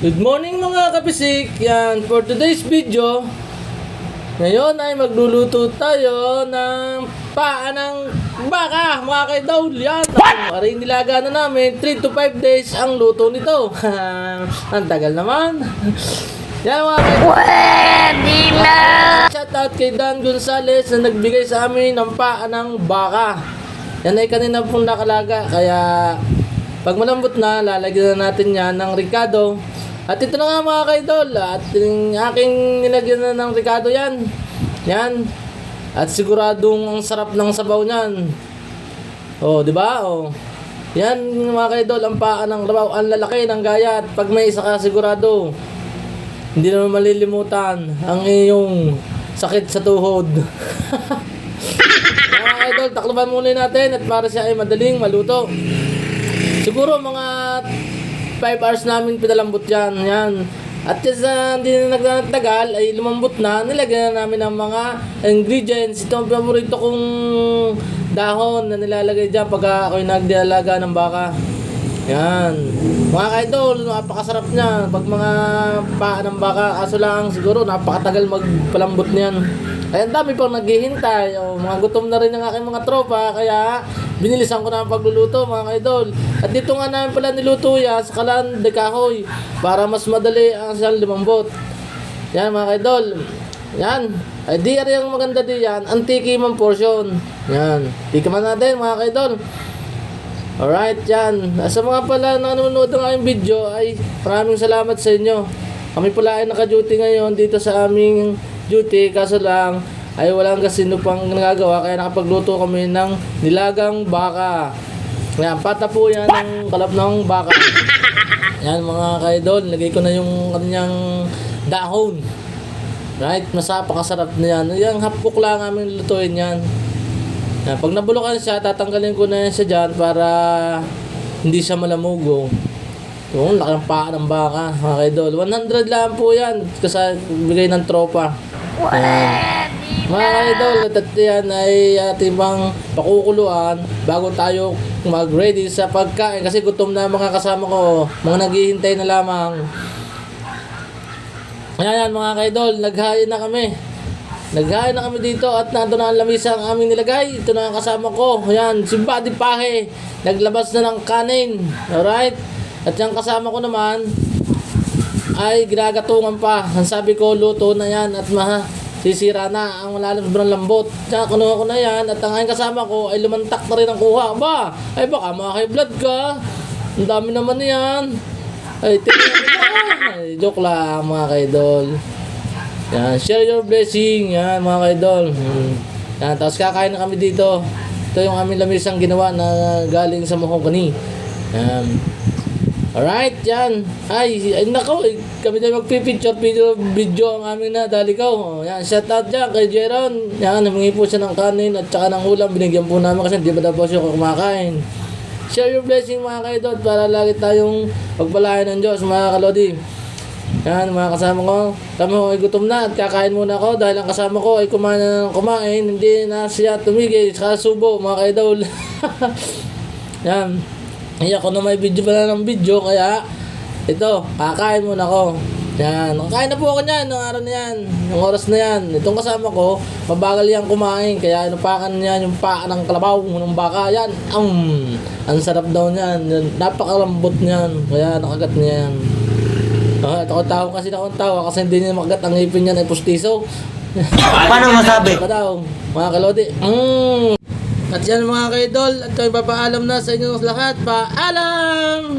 Good morning mga kapisik! Yan, for today's video, ngayon ay magluluto tayo ng paa ng baka, mga kaidol. Yan, ang aray nilaga na namin, 3 to 5 days ang luto nito. ang tagal naman. Yan mga kaidol. Pwede na! Shout out kay Dan Gonzales na nagbigay sa amin ng paa ng baka. Yan ay kanina pong nakalaga, kaya pag malambot na, lalagyan na natin yan ng ricado. At ito na nga mga kaidol, at yung aking nilagyan na ng ricado yan. Yan. At siguradong ang sarap ng sabaw niyan. Oh, di ba? Oh. Yan mga kaidol, ang paa ng rabaw, ang lalaki ng gaya at pag may isa ka sigurado, hindi naman malilimutan ang iyong sakit sa tuhod. mga idol, takloban muna natin at para siya ay madaling maluto. Siguro mga 5 hours namin pinalambot yan. yan. At yan sa hindi na nagtagal ay lumambot na, nilagyan na namin ng mga ingredients. Ito ang paborito kong dahon na nilalagay dyan pag ako'y nagdialaga ng baka. Yan. Mga idol, napakasarap niya. Pag mga paa ng baka, kaso lang siguro napakatagal magpalambot niyan. Kaya dami pang naghihintay. O, mga gutom na rin ang aking mga tropa. Kaya binilisan ko na ang pagluluto mga idol. At dito nga namin pala niluto yan sa kalan de kahoy para mas madali ang siyang lumambot. Yan mga idol. Yan. Ay di ang maganda di yan. Antiki man portion. Yan. Tikiman natin mga idol. Alright, yan. Sa mga pala na nanonood ng aking video ay maraming salamat sa inyo. Kami pala ay naka-duty ngayon dito sa aming duty kaso lang ay walang kasino pang nagagawa kaya nakapagluto kami ng nilagang baka. Yan, pata po yan ng kalap ng baka. Yan mga kaidol, lagay ko na yung kanyang dahon. Right, masapakasarap na yan. Yung hapkok lang namin lutuin yan. Yan, pag nabulukan siya, tatanggalin ko na yan siya dyan para hindi siya malamugo. Yung laki ng paa ng baka, mga kaidol. 100 lang po yan kasi bigay ng tropa. Yan. Mga kaidol, at yan ay ating pang pakukuluan bago tayo mag-ready sa pagkain kasi gutom na mga kasama ko, mga naghihintay na lamang. Ayan yan mga kaidol, naghain na kami. Naghain na kami dito at nando na ang lamisa ang aming nilagay. Ito na ang kasama ko. Ayan, si Buddy Pahe. Naglabas na ng kanin. Alright? At yung kasama ko naman ay ginagatungan pa. Ang sabi ko, luto na yan at maha sisira na ang malalim sobrang lambot. Kaya kunuha ko na yan at ang aking kasama ko ay lumantak na rin ang kuha. Ba, ay baka maka blood ka. Ang dami naman yan. Ay, tingnan na. Ay, joke lang mga kaidol. Yan, share your blessing. Yan, mga kaidol. Hmm. Yan, tapos kakain na kami dito. Ito yung aming lamisang ginawa na galing sa mahogany. Yan. Alright, yan. Ay, ay nako, eh, kami na magpipicture video, video ang aming na dali ko. Yan, shout out dyan kay Jeron. Yan, humingi po siya ng kanin at saka ng ulam. Binigyan po namin kasi di ba daw siya kumakain. Share your blessing mga kaidol para lagi tayong pagpalain ng Diyos mga kalodi. Yan mga kasama ko. Kami ko ay gutom na at kakain muna ako dahil ang kasama ko ay kumain na ng kumain. Hindi na siya tumigil sa subo mga kaidol. Yan. Ay ako na may video pala ng video kaya ito, kakain muna ako. Yan, kakain na po ako niyan, ng araw na yan, yung oras na yan. Itong kasama ko, mabagal yan kumain, kaya inupakan niya yung paa ng kalabaw ng baka, yan. Um, ang sarap daw niyan, napakalambot niyan, kaya nakagat niya yan. Ah, ako tao kasi na akong tawa kasi hindi niya makagat ang ngipin niya ay pustiso. Paano masabi? Pa daw, mga kalodi. Mm. At yan mga kaidol, at kami papaalam na sa inyo lahat. Paalam!